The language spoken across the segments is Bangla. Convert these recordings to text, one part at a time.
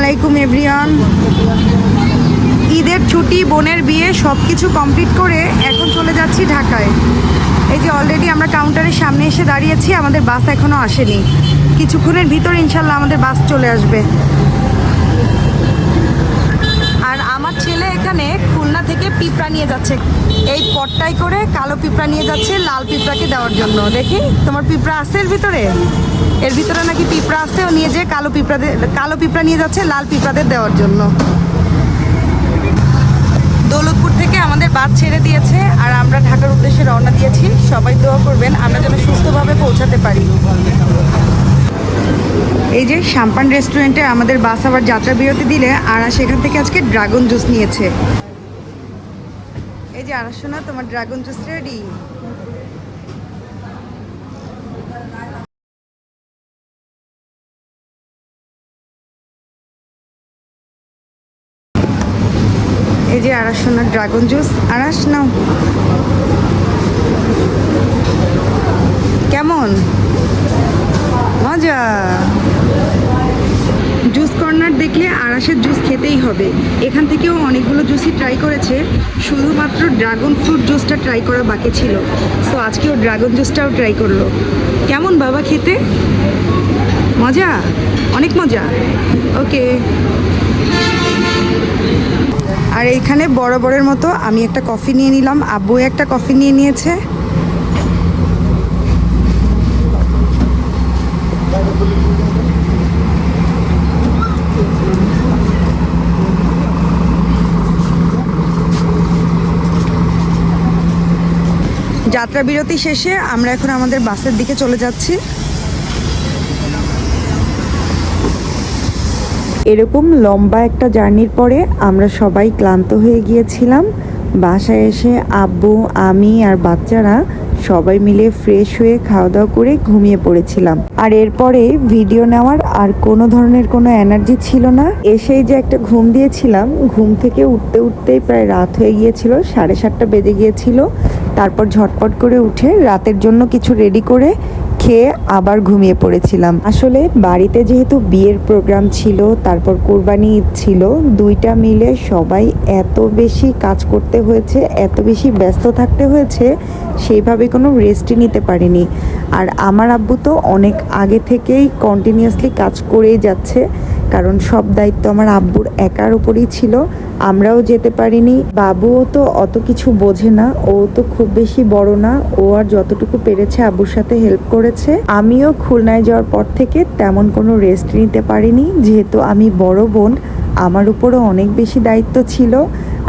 আলাইকুম, এভরিওয়ান। ঈদের ছুটি, বোনের বিয়ে সব কিছু কমপ্লিট করে এখন চলে যাচ্ছি ঢাকায়। এই যে অলরেডি আমরা কাউন্টারের সামনে এসে দাঁড়িয়েছি, আমাদের বাস এখনও আসেনি। কিছুক্ষণের ভিতর ইনশাল্লাহ আমাদের বাস চলে আসবে। আর আমার ছেলে এখানে খুলনা থেকে পিঁপড়া নিয়ে যাচ্ছে। এই পটটাই করে কালো পিঁপড়া নিয়ে যাচ্ছে, লাল পিঁপড়াকে দেওয়ার জন্য। দেখি, তোমার পিঁপড়া আছে এর ভিতরে? এর ভিতরে নাকি পিঁপড়া আছে, ও নিয়ে যে কালো পিঁপড়াদের, কালো পিঁপড়া নিয়ে যাচ্ছে, লাল পিঁপড়াদের দেওয়ার জন্য। দৌলতপুর থেকে আমাদের বাস ছেড়ে দিয়েছে, আর আমরা ঢাকার উদ্দেশ্যে রওনা দিয়েছি। সবাই দোয়া করবেন, আমরা যেন সুস্থভাবে পৌঁছাতে পারি। এই যে সাম্পান রেস্টুরেন্টে আমাদের বাস আবার যাত্রা বিরতি দিলে, আর সেখান থেকে আজকে ড্রাগন জুস নিয়েছে। এই যে আর শোনা তোমার ড্রাগন জুস রেডি? এই যে আড়াস ড্রাগন জুস আড়াস নাও। কেমন? মজা। জুস কর্নার দেখলে আড়াসের জুস খেতেই হবে। এখান থেকেও অনেকগুলো জুসই ট্রাই করেছে। শুধুমাত্র ড্রাগন ফ্রুট জুসটা ট্রাই করা বাকি ছিল। সো আজকেও ড্রাগন জুসটাও ট্রাই করল। কেমন বাবা খেতে? মজা? অনেক মজা। ওকে আর এইখানে বরাবরের মতো আমি একটা কফি নিয়ে নিলাম। আব্বু একটা কফি নিয়ে নিয়েছে। যাত্রা বিরতি শেষে আমরা এখন আমাদের বাসের দিকে চলে যাচ্ছি। এরকম লম্বা একটা জার্নির পরে আমরা সবাই ক্লান্ত হয়ে গিয়েছিলাম। বাসায় এসে আব্বু, আমি আর বাচ্চারা সবাই মিলে ফ্রেশ হয়ে খাওয়া দাওয়া করে ঘুমিয়ে পড়েছিলাম। আর এরপরে ভিডিও নেওয়ার আর কোনো ধরনের কোনো এনার্জি ছিল না। এসেই যে একটা ঘুম দিয়েছিলাম, ঘুম থেকে উঠতে উঠতেই প্রায় রাত হয়ে গিয়েছিল, সাড়ে সাতটা বেজে গিয়েছিল। তারপর ঝটপট করে উঠে রাতের জন্য কিছু রেডি করে খেয়ে আবার ঘুমিয়ে পড়েছিলাম। আসলে বাড়িতে যেহেতু বিয়ের প্রোগ্রাম ছিল, তারপর কোরবানি ছিল, দুইটা মিলে সবাই এত বেশি কাজ করতে হয়েছে, এত বেশি ব্যস্ত থাকতে হয়েছে, সেইভাবে কোনো রেস্টই নিতে পারিনি। আর আমার আব্বু তো অনেক আগে থেকেই কন্টিনিউয়াসলি কাজ করেই যাচ্ছে, কারণ সব দায়িত্ব আমার আব্বুর একার উপরেই ছিল। আমরাও যেতে পারিনি। বাবুও তো অত কিছু বোঝে না, ও তো খুব বেশি বড় না, ও আর যতটুকু পেরেছে আবুর সাথে হেল্প করেছে। আমিও খুলনায় যাওয়ার পর থেকে তেমন কোনো রেস্ট নিতে পারিনি, যেহেতু আমি বড় বোন, আমার উপরও অনেক বেশি দায়িত্ব ছিল।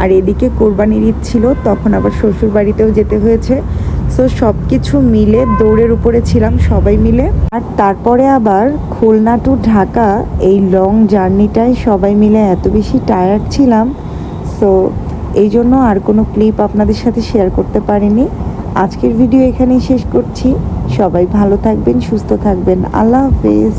আর এদিকে কোরবানির ঈদ ছিল, তখন আবার শ্বশুর বাড়িতেও যেতে হয়েছে। সো সব কিছু মিলে দৌড়ের উপরে ছিলাম সবাই মিলে। আর তারপরে আবার খুলনা টু ঢাকা, এই লং জার্নিটায় সবাই মিলে এত বেশি টায়ার্ড ছিলাম। সো এই জন্য আর কোনো ক্লিপ আপনাদের সাথে শেয়ার করতে পারিনি। আজকের ভিডিও এখানেই শেষ করছি। সবাই ভালো থাকবেন, সুস্থ থাকবেন। আল্লাহ হাফেজ।